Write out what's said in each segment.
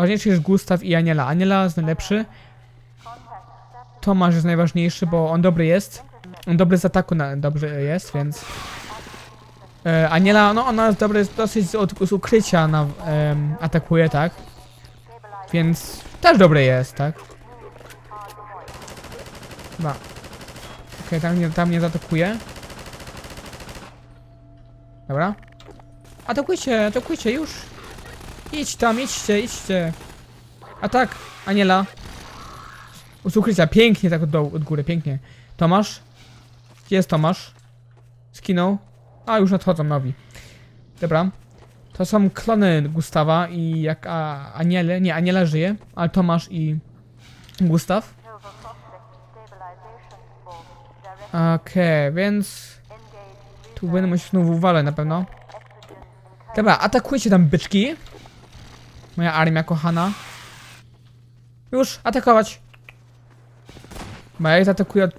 Ważniejszy jest Gustaw i Aniela. Aniela jest najlepszy. Tomasz jest najważniejszy, bo on dobry jest. On dobry z ataku na, dobry jest, więc... E, Aniela, no ona jest dosyć z, od, z ukrycia na, em, atakuje, tak? Więc też dobry jest, tak? Chyba. Okej, tam, nie, tam nie zaatakuje. Dobra. Atakujcie, atakujcie, już. Idź tam, idźcie, idźcie. A tak, Aniela. Z ukrycia, pięknie tak od dołu, od góry, pięknie. Tomasz? Gdzie jest Tomasz? Skinął? A, już nadchodzą nowi. Dobra. To są klony Gustawa i jak a, Aniele, nie, Aniela żyje, ale Tomasz i Gustaw. Okej, więc tu będę musiał znowu uwalę na pewno. Dobra, atakujcie tam byczki. Moja armia kochana. Już, atakować. Bo ja ich zaatakuję od...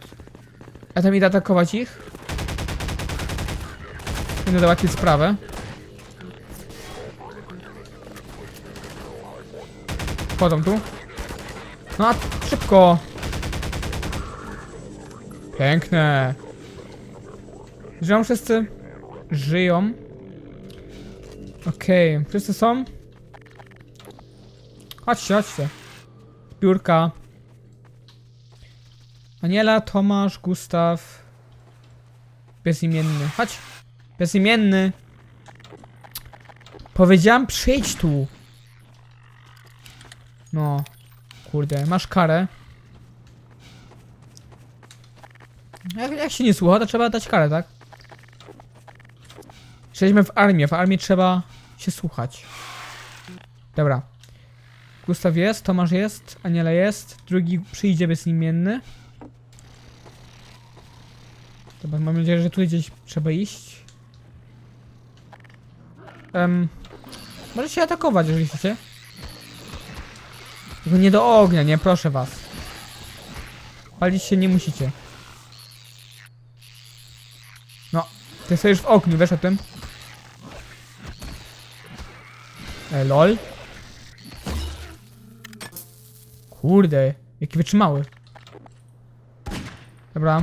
Ja tam idę atakować ich. Będę załatwić sprawę. Wchodzą tu. No a szybko. Piękne. Żyją wszyscy? Żyją. Okej, wszyscy są? Chodźcie, chodźcie. Biurka. Aniela, Tomasz, Gustaw. Bezimienny. Chodź. Bezimienny. Powiedziałam przyjdź tu. No. Kurde, masz karę. Jak, jak się nie słucha, to trzeba dać karę, tak? Przejdźmy w armię. W armii trzeba się słuchać. Dobra. Gustaw jest, Tomasz jest, Aniela jest, drugi przyjdzie bezimienny. Dobra, mam nadzieję, że tutaj gdzieś trzeba iść. Um, możecie atakować, jeżeli chcecie. Tylko nie do ognia, nie, proszę was. Palić się nie musicie. No, ty stoisz w ogniu, wiesz o tym? E, lol. Kurde, jaki wytrzymały. Dobra.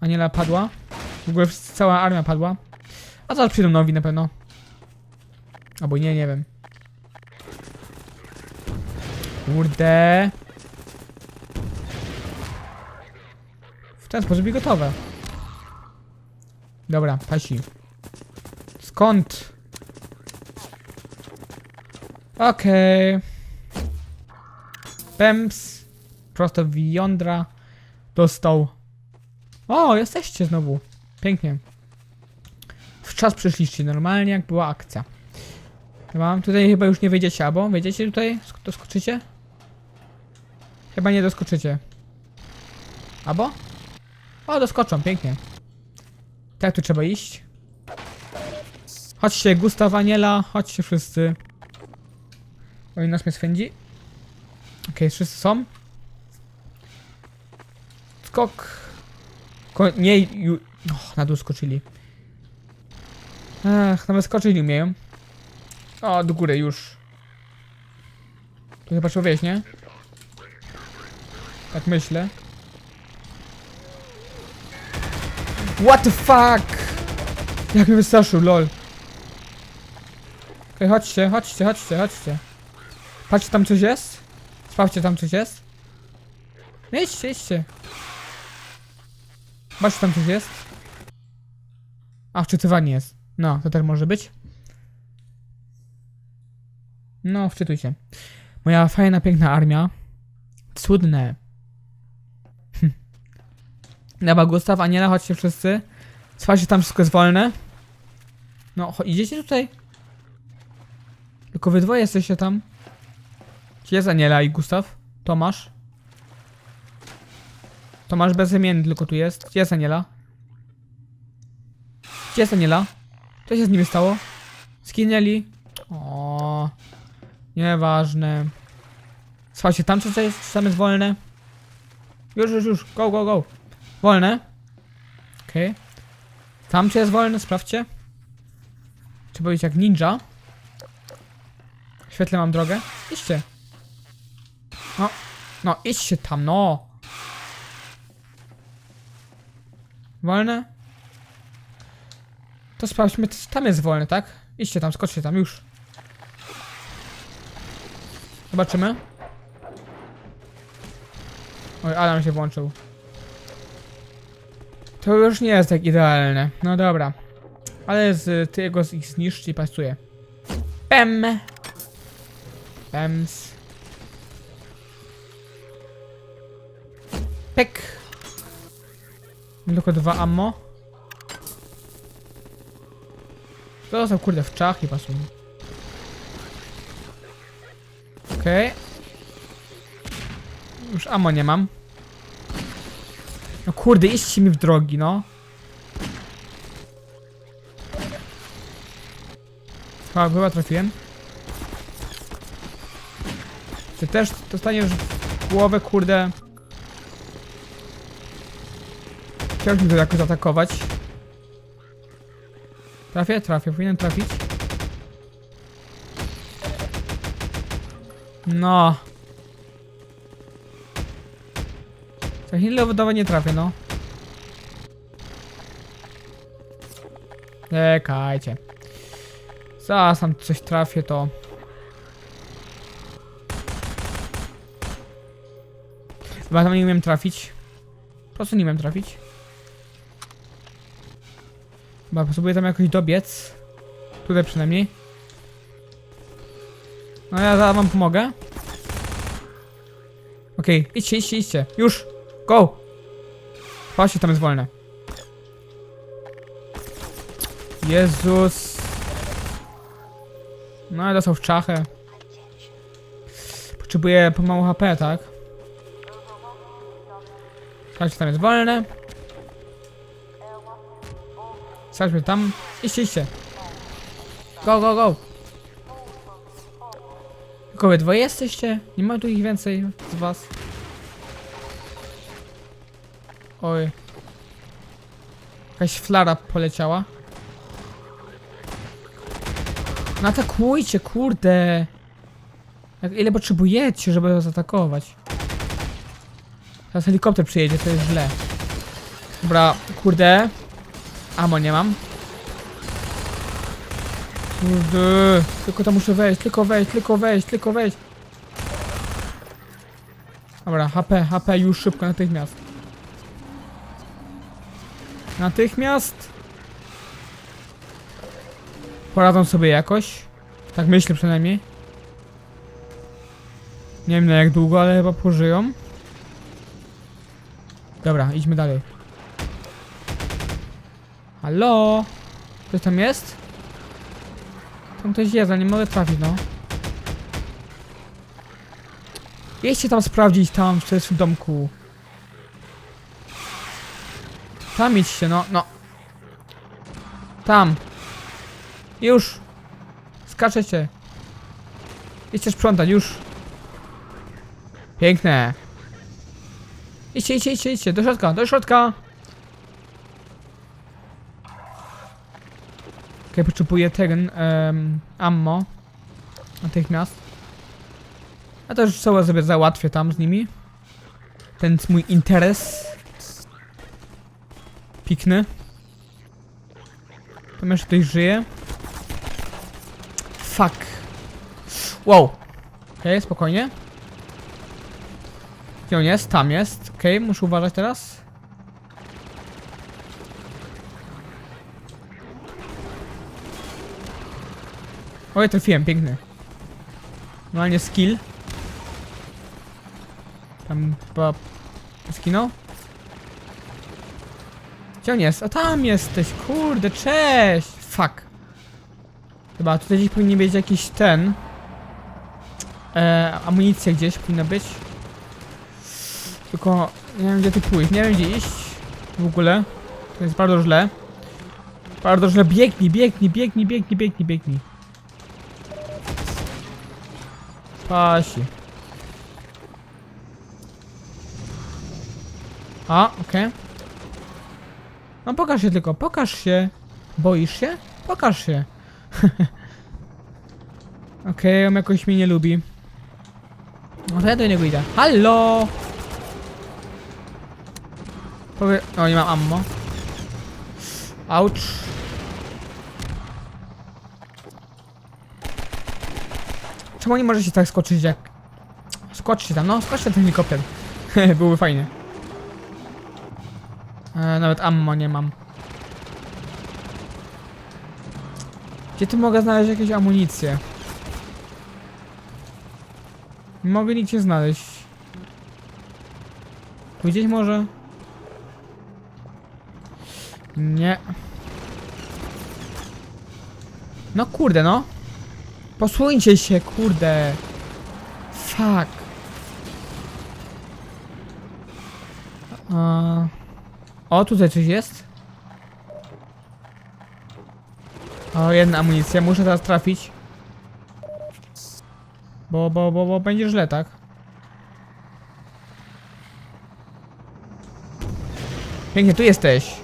Aniela padła. W ogóle cała armia padła. A zaraz przyjdą nowi na pewno. Albo nie, nie wiem. Kurde. W ten sposób i gotowe. Dobra, pasi. Skąd? Okej. Pems. Prosto w jądra. Dostał. O, jesteście znowu. Pięknie. W czas przyszliście normalnie, jak była akcja. Chyba tutaj chyba już nie wejdziecie, albo wejdziecie tutaj? Sk- Doskoczycie? Chyba nie doskoczycie. Albo? O, doskoczą, pięknie. Tak, tu trzeba iść. Chodźcie, Gustaw, Aniela, chodźcie wszyscy. Oj, nas mnie swędzi. Okej, wszyscy są. Skok. Ko nie, ju... Och, na dół skoczyli. Ach, nawet skoczyć nie umieją. O, do góry już. To chyba człowiek, nie? Tak myślę. What the fuck? Jak mnie wystraszył, lol. Okej, chodźcie, chodźcie, chodźcie, chodźcie. Patrzcie, tam coś jest? Sprawdźcie, tam coś jest? No idźcie, idźcie. Patrzcie, tam coś jest? A, wczytywanie jest. No, to też może być. No, wczytuj się. Moja fajna, piękna armia. Cudne. Hm. Dobra, Gustaw, Aniela, chodźcie wszyscy. Słuchajcie, tam wszystko jest wolne. No, idziecie tutaj? Tylko wy dwoje jesteście tam. Gdzie jest Aniela i Gustaw? Tomasz? Tomasz bezimienny tylko tu jest. Gdzie jest Aniela? Gdzie jest Aniela? Co się z nimi stało? Skinęli? O, Nieważne. Słuchajcie, tam co jest, jest wolne. Już, już, już. Go, go, go. Wolne. Okej. Tam czy jest wolne, sprawdźcie. Trzeba być jak ninja. Świetle mam drogę. Idźcie. No, no, idźcie tam, no. Wolne? To sprawdźmy, tam jest wolne, tak? Idźcie tam, skoczcie tam, już. Zobaczymy. Oj, alarm się włączył. To już nie jest tak idealne. No dobra. Ale z tego z ich zniszczy i pasuje. Pem. Pems. Pek. Tylko dwa ammo. To są kurde w czach i pasują. Okej. Już ammo nie mam. No kurde, idźcie mi w drogi, no. Chyba, chyba trafiłem. Ty też dostaniesz głowę, kurde. Chciałbym go jakoś zaatakować. Trafię? Trafię. Powinien trafić. No. Za chwilę wydawa nie trafię, no. Czekajcie. Zaraz tam coś trafię, to... Chyba tam nie umiem trafić. Po prostu nie umiem trafić. Chyba potrzebuję tam jakoś dobiec. Tutaj przynajmniej. No ja zaraz wam pomogę. Okej, idźcie, idźcie, idźcie. Już! Go! Patrzcie, tam jest wolne. Jezus. No ale dostał w czachę. Potrzebuję pomału HP, tak? Patrzcie, tam jest wolne. Sprawdźmy tam. Idźcie, idźcie. Go, go, go. Tylko wy dwoje jesteście? Nie ma tu ich więcej z was. Oj. Jakaś flara poleciała. No atakujcie, kurde. Jak, ile potrzebujecie, żeby zaatakować? Teraz helikopter przyjedzie, to jest źle. Dobra, kurde. Amo nie mam. Kurde. Tylko tam muszę wejść, tylko wejść, tylko wejść, tylko wejść. Dobra, HP, HP już szybko, natychmiast. Natychmiast. Poradzą sobie jakoś. Tak myślę przynajmniej. Nie wiem na jak długo, ale chyba pożyją. Dobra, idźmy dalej. Halo? Ktoś tam jest? Tam ktoś jest, ale nie mogę trafić, no. Jedźcie tam sprawdzić, tam, w domku. Tam idźcie, no, no. Tam. Już. Skaczecie. Idźcie sprzątać, już. Piękne. Idźcie, idźcie, idźcie, idźcie, do środka, do środka. Okej, potrzebuję ten um, ammo. Natychmiast. A to już sobie sobie załatwię tam z nimi. Ten jest mój interes. Pikny. Tam jeszcze ktoś żyje. Fuck. Wow. Okej, spokojnie. Gdzie on jest? Tam jest. Okej, muszę uważać teraz. Oj, trafiłem, piękny. Normalnie skill. Tam chyba... Skinął? Gdzie on jest? A tam jesteś, kurde, cześć! Fuck. Chyba tutaj gdzieś powinien być jakiś ten... E, amunicja gdzieś powinna być. Tylko nie wiem gdzie ty pójść, nie wiem gdzie iść. W ogóle. To jest bardzo źle. Bardzo źle. Biegnij, biegnij, biegnij, biegnij, biegnij, biegnij. Pasi. A, okej. No pokaż się tylko, pokaż się. Boisz się? Pokaż się. Okej, on jakoś mnie nie lubi. No to ja do niego idę. Hallo! Powie... O, nie mam ammo. Ouch. Czemu nie może się tak skoczyć jak... Skoczcie tam, no skoczcie na ten helikopter. Byłoby fajnie. E, nawet ammo nie mam. Gdzie tu mogę znaleźć jakieś amunicje? Nie mogę nigdzie znaleźć. Tu gdzieś może? Nie. No kurde, no. Posłuchajcie się, kurde. Fuck. A... O, tutaj coś jest. O, jedna amunicja, muszę teraz trafić. Bo, bo, bo, bo będzie źle, tak? Pięknie, tu jesteś.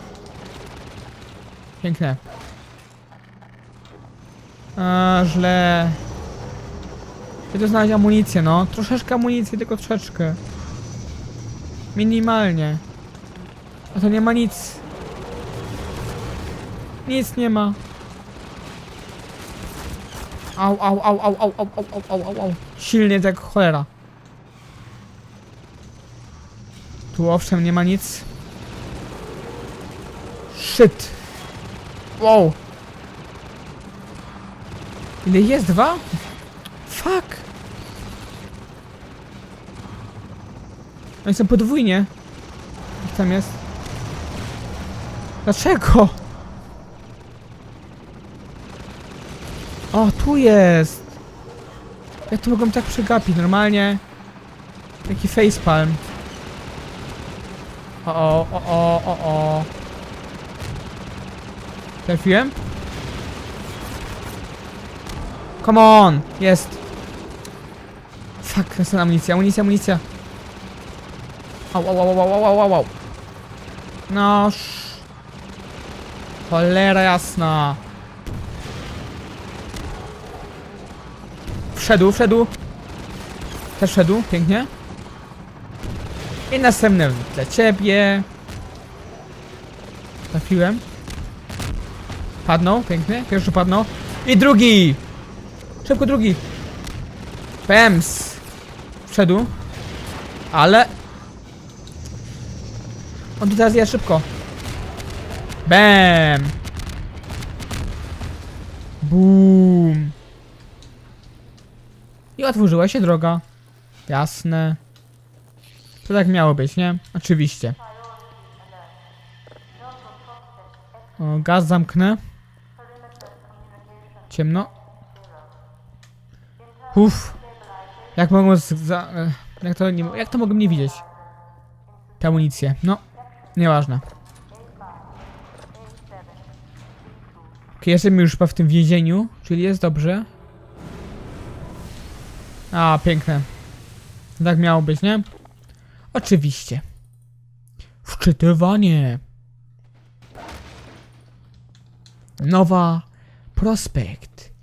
Piękne. A, źle. Chcę znaleźć amunicję, no. Troszeczkę amunicji, tylko troszeczkę. Minimalnie. A to nie ma nic. Nic nie ma. Au, au, au, au, au, au, au, au, au, au. Silnie jak cholera. Tu owszem nie ma nic. Shit. Wow. Ile jest? Dwa? Fuck. No jestem podwójnie. Jak tam jest? Dlaczego? O, tu jest! Jak to mogłem tak przegapić? Normalnie. Taki facepalm. O, o, o, o, o. Trafiłem? Come on! Jest! Fuck, jest amunicja, amunicja, amunicja. Au, au, au, au, au, au, au. No. Cholera jasna. Wszedł, wszedł. Też wszedł, pięknie. I następny dla ciebie. Trafiłem. Padnął, pięknie. Pierwszy padnął. I drugi! Szybko drugi. Pems. Wszedł. Ale... On tu teraz jest szybko. Bam! Boom! I otworzyła się droga. Jasne. To tak miało być, nie? Oczywiście. O, gaz zamknę. Ciemno. Uff. Jak mogą za, e, jak to nie, jak to mogą nie widzieć? Te amunicje. No, nieważne. Okay, jestem już chyba w tym więzieniu, czyli jest dobrze. A, piękne. Tak miało być, nie? Oczywiście. Wczytywanie. Nowa Prospekt.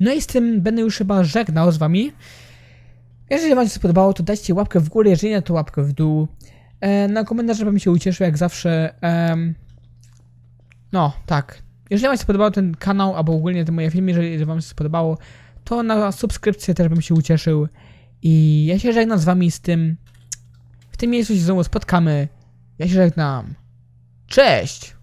No i z tym będę już chyba żegnał z wami. Jeżeli wam się spodobało, to dajcie łapkę w górę, jeżeli nie, to łapkę w dół. E, na komentarz, żebym się ucieszył, jak zawsze. em, no, tak. Jeżeli wam się spodobał ten kanał, albo ogólnie te moje filmy, jeżeli wam się spodobało, to na subskrypcję też bym się ucieszył. I ja się żegnam z wami z tym. W tym miejscu się znowu spotkamy. Ja się żegnam. Cześć!